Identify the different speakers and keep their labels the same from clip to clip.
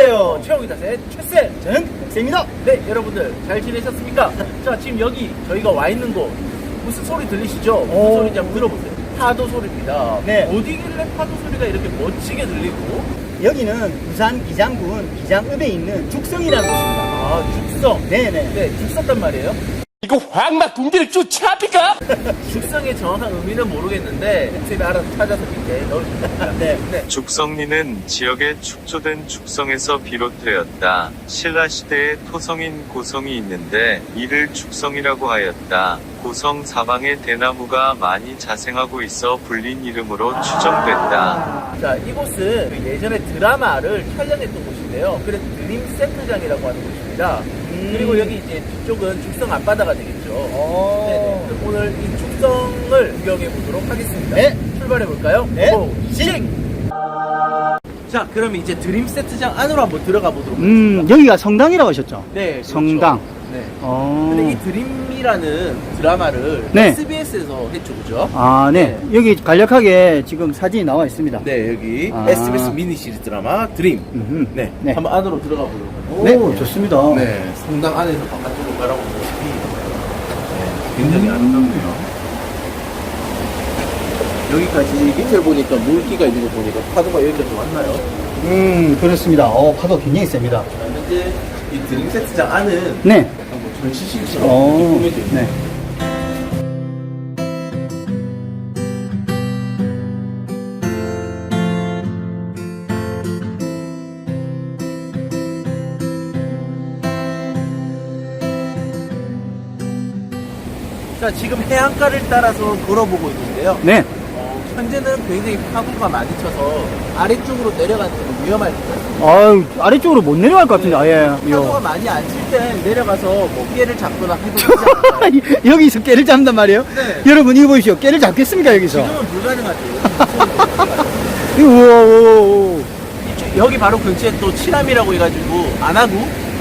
Speaker 1: 안녕하세요. 최홍이다의 최쌤.
Speaker 2: 저는 쌤입니다.
Speaker 1: 네, 여러분들 잘 지내셨습니까? 자, 지금 여기 저희가 와 있는 곳 무슨 소리 들리시죠? 무슨
Speaker 2: 오.
Speaker 1: 소리인지 한번 들어보세요. 파도 소리입니다.
Speaker 2: 네.
Speaker 1: 어디길래 파도 소리가 이렇게 멋지게 들리고
Speaker 2: 여기는 부산 기장군 기장읍에 있는 죽성이라는 곳입니다.
Speaker 1: 아, 죽성.
Speaker 2: 네네.
Speaker 1: 네, 죽성단 말이에요.
Speaker 3: 이거 황막 군대를 쫓아합니까?
Speaker 1: 죽성의 정확한 의미는 모르겠는데 쌤이 알아서 찾아서 밑에 넣어줍니다.
Speaker 2: 네.
Speaker 1: 네.
Speaker 4: 죽성리는 지역의 축조된 죽성에서 비롯되었다. 신라 시대에 토성인 고성이 있는데 이를 죽성이라고 하였다. 고성 사방에 대나무가 많이 자생하고 있어 불린 이름으로 추정된다.
Speaker 1: 자, 이곳은 그 예전에 드라마를 촬영했던 곳인데요. 그래서 드림 세트장이라고 하는 곳입니다. 그리고 여기 이제 뒤쪽은 죽성 앞바다가 되겠죠.
Speaker 2: 오.
Speaker 1: 네, 그럼 오늘 이 죽성을 구경해 보도록 하겠습니다.
Speaker 2: 네.
Speaker 1: 출발해 볼까요?
Speaker 2: 네.
Speaker 1: 고, 씩! 자, 그럼 이제 드림 세트장 안으로 한번 들어가 보도록
Speaker 2: 음, 여기가 성당이라고 하셨죠?
Speaker 1: 네, 그렇죠.
Speaker 2: 성당.
Speaker 1: 네.
Speaker 2: 어.
Speaker 1: 근데 이 드림이라는 드라마를
Speaker 2: 네.
Speaker 1: SBS에서 했죠, 그죠?
Speaker 2: 아, 네. 여기 간략하게 지금 사진이 나와 있습니다.
Speaker 1: 네, 여기
Speaker 2: 아.
Speaker 1: SBS 미니 시리즈 드라마 드림.
Speaker 2: 음흠.
Speaker 1: 네,
Speaker 2: 네.
Speaker 1: 한번 안으로 들어가 보도록 하겠습니다.
Speaker 2: 네, 좋습니다.
Speaker 1: 네, 성당 안에서 바깥으로 바라보는 모습이 네, 굉장히 아름답네요. 여기까지 밑에 보니까 물기가 있는 거 보니까 파도가 여기까지 왔나요?
Speaker 2: 음, 그렇습니다. 어, 파도 굉장히 셉니다.
Speaker 1: 자, 현재 이 드림 세트장 안은
Speaker 2: 네.
Speaker 1: 뭐 전시실처럼
Speaker 2: 어,
Speaker 1: 꾸며져 있는
Speaker 2: 네.
Speaker 1: 자, 지금 해안가를 따라서 걸어보고 있는데요.
Speaker 2: 네.
Speaker 1: 어, 현재는 굉장히 파도가 많이 쳐서 아래쪽으로 내려가는 게 위험할 것 같아요.
Speaker 2: 아유, 아래쪽으로 못 내려갈 것 같은데, 아예.
Speaker 1: 파도가
Speaker 2: 요.
Speaker 1: 많이 안 칠 때 내려가서 뭐 깨를 잡거나 해도 되지 않을까요?
Speaker 2: 여기서 깨를 잡는단 말이에요?
Speaker 1: 네.
Speaker 2: 여러분, 이거 보십시오. 깨를 잡겠습니까, 여기서?
Speaker 1: 지금은 불가능하죠.
Speaker 2: 이거, 우와, 우와, 우와.
Speaker 1: 이쪽- 여기 바로 근처에 또 칠암이라고 해가지고 안하구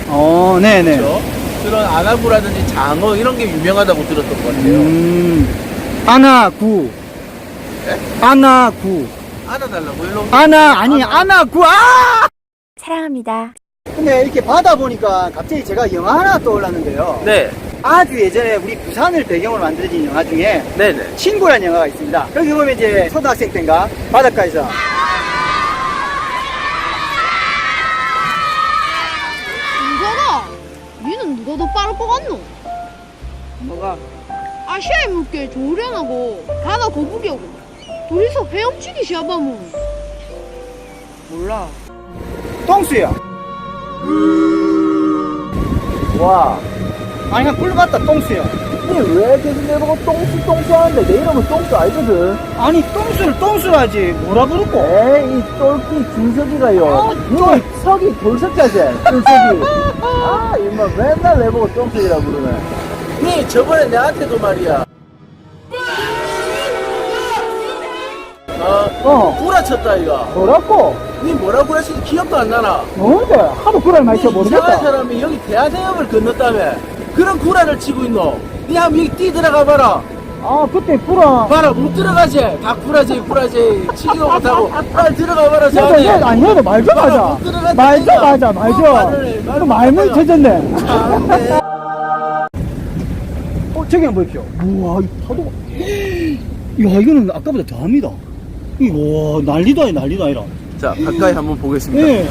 Speaker 2: 어, 네네.
Speaker 1: 그렇죠? 그런 안하구라든지 장어 이런 게 유명하다고 들었던 것 같아요.
Speaker 2: 음, 아나구.
Speaker 1: 네?
Speaker 2: 아나구.
Speaker 1: 안아달라고 일로
Speaker 2: 아나, 아니, 아나구, 아!
Speaker 5: 사랑합니다.
Speaker 2: 근데 이렇게 바다 보니까 갑자기 제가 영화 하나 떠올랐는데요.
Speaker 1: 네,
Speaker 2: 아주 예전에 우리 부산을 배경으로 만들어진 영화 중에
Speaker 1: 네 네.
Speaker 2: 친구라는 영화가 있습니다. 거기 보면 이제 초등학생 때인가 바닷가에서
Speaker 6: 이거가 니는 누가 더 빠를 것 같노?
Speaker 1: 뭐가?
Speaker 6: 아시아의 물개 조련하고 바다 거북이하고 둘이서 헤엄치기 시합하면
Speaker 1: 몰라.
Speaker 2: 똥수야.
Speaker 1: 와,
Speaker 2: 아니 그냥 꿀 같다 똥수야.
Speaker 1: 왜 계속 내보고 똥수 똥수 하는데 내 이름은 똥수 아니거든.
Speaker 2: 아니 똥수를 똥수라지 뭐라 부르고?
Speaker 1: 에이, 이 똘끼 준석이가요.
Speaker 2: 아,
Speaker 1: 너 석이 돌석자지, 준석이. 아, 이마 맨날 내보고 똥석이라고 그러네. 니 저번에 내한테도 말이야. 아,
Speaker 2: 어.
Speaker 1: 구라쳤다, 이가.
Speaker 2: 뭐라고?
Speaker 1: 니 뭐라 구라치지 기억도 안 나나?
Speaker 2: 뭔데? 하도 구라를 많이
Speaker 1: 쳐니 이상한 사람이 여기 대하대역을 건넜다며. 그런 구라를 치고 있노. 니 한번 여기 뛰 들어가 봐라.
Speaker 2: 아 그때 구라.
Speaker 1: 봐라, 못 들어가지. 다 구라지, 구라지. 치기도 못하고. 빨리 들어가 봐라, 저 안에.
Speaker 2: 아니 해도 말좀
Speaker 1: 하자. 못 들어간다,
Speaker 2: 말좀
Speaker 1: 그냥.
Speaker 2: 하자 말
Speaker 1: 어,
Speaker 2: 좀.
Speaker 1: 하자.
Speaker 2: 쳐졌네. 어 저기 한번 보십시오. 우와 이 파도가. 야 이거는 아까보다 더합니다. 이거 와 난리다 난리다 이라.
Speaker 1: 자, 가까이 한번 보겠습니다.
Speaker 2: 예.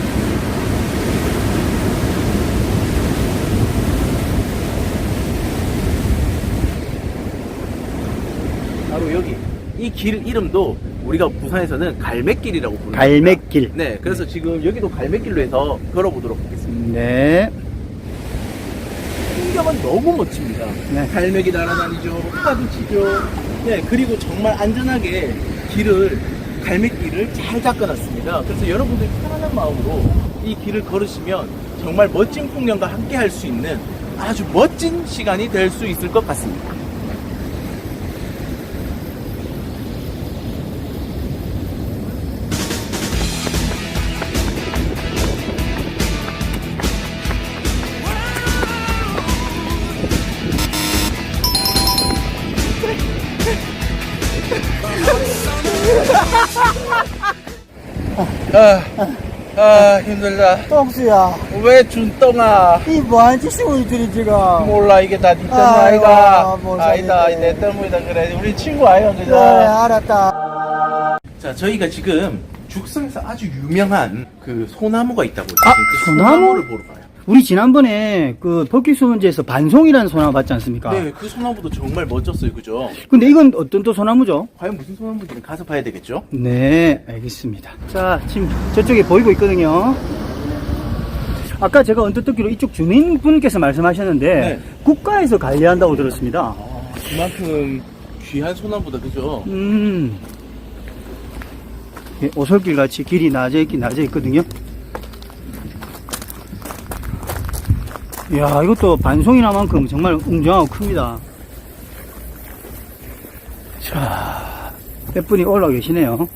Speaker 1: 바로 여기. 이 길 이름도 우리가 부산에서는 갈매길이라고 부릅니다.
Speaker 2: 갈매길.
Speaker 1: 네, 그래서 지금 여기도 갈매길로 해서 걸어보도록 하겠습니다.
Speaker 2: 네.
Speaker 1: 풍경은 너무 멋집니다.
Speaker 2: 네.
Speaker 1: 갈매기 날아다니죠. 파도 치죠. 네, 그리고 정말 안전하게 길을, 갈매길을 잘 닦아놨습니다. 그래서 여러분들이 편안한 마음으로 이 길을 걸으시면 정말 멋진 풍경과 함께 할 수 있는 아주 멋진 시간이 될 수 있을 것 같습니다. 아, 아 힘들다.
Speaker 2: 똥수야.
Speaker 1: 왜 준똥아?
Speaker 2: 이 뭐하는 짓이고 이들이 지금?
Speaker 1: 몰라 이게 다네 때문
Speaker 2: 아이고,
Speaker 1: 아이가. 아니다
Speaker 2: 살겠네.
Speaker 1: 내 때문이다 그래. 우리 친구 아이가
Speaker 2: 그래
Speaker 1: 그죠
Speaker 2: 알았다.
Speaker 1: 자 저희가 지금 죽성에서 아주 유명한 그 소나무가 있다고
Speaker 2: 아,
Speaker 1: 그
Speaker 2: 소나무?
Speaker 1: 소나무를 보러 가요
Speaker 2: 우리 지난번에 그 버킷 문제에서 반송이라는 소나무 봤지 않습니까?
Speaker 1: 네 그 소나무도 정말 멋졌어요 그죠
Speaker 2: 근데 이건 어떤 또 소나무죠?
Speaker 1: 과연 무슨 소나무인지는 가서 봐야 되겠죠
Speaker 2: 네, 알겠습니다. 자, 지금 저쪽에 보이고 있거든요. 아까 제가 언뜻 듣기로 이쪽 주민분께서 말씀하셨는데
Speaker 1: 네.
Speaker 2: 국가에서 관리한다고 들었습니다.
Speaker 1: 아, 그만큼 귀한 소나무다 그죠
Speaker 2: 음. 예, 오솔길 같이 길이 낮아 있긴 낮아 있거든요. 이야, 이것도 반송이나만큼 정말 웅장하고 큽니다. 자, 몇 분이 올라와 계시네요.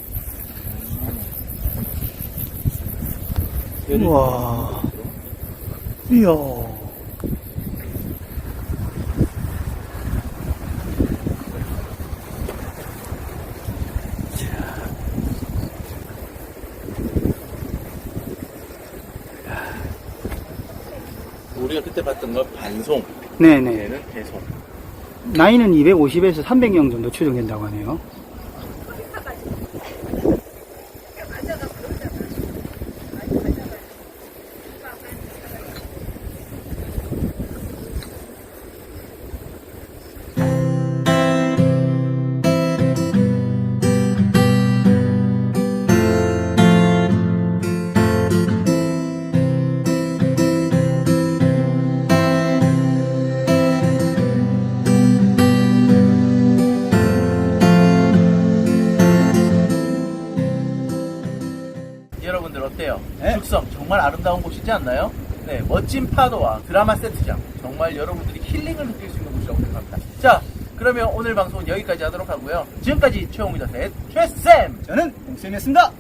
Speaker 2: 우와. 이야.
Speaker 1: 우리가 그때 봤던 건 반송
Speaker 2: 네네.
Speaker 1: 얘는 대송
Speaker 2: 나이는 250에서 300명 정도 추정된다고 하네요.
Speaker 1: 정말 아름다운 곳이지 않나요? 네, 멋진 파도와 드라마 세트장 정말 여러분들이 힐링을 느낄 수 있는 곳이라고 생각합니다. 자, 그러면 오늘 방송은 여기까지 하도록 하고요. 지금까지 최홍이다 셋 최쌤
Speaker 2: 저는 홍쌤이었습니다.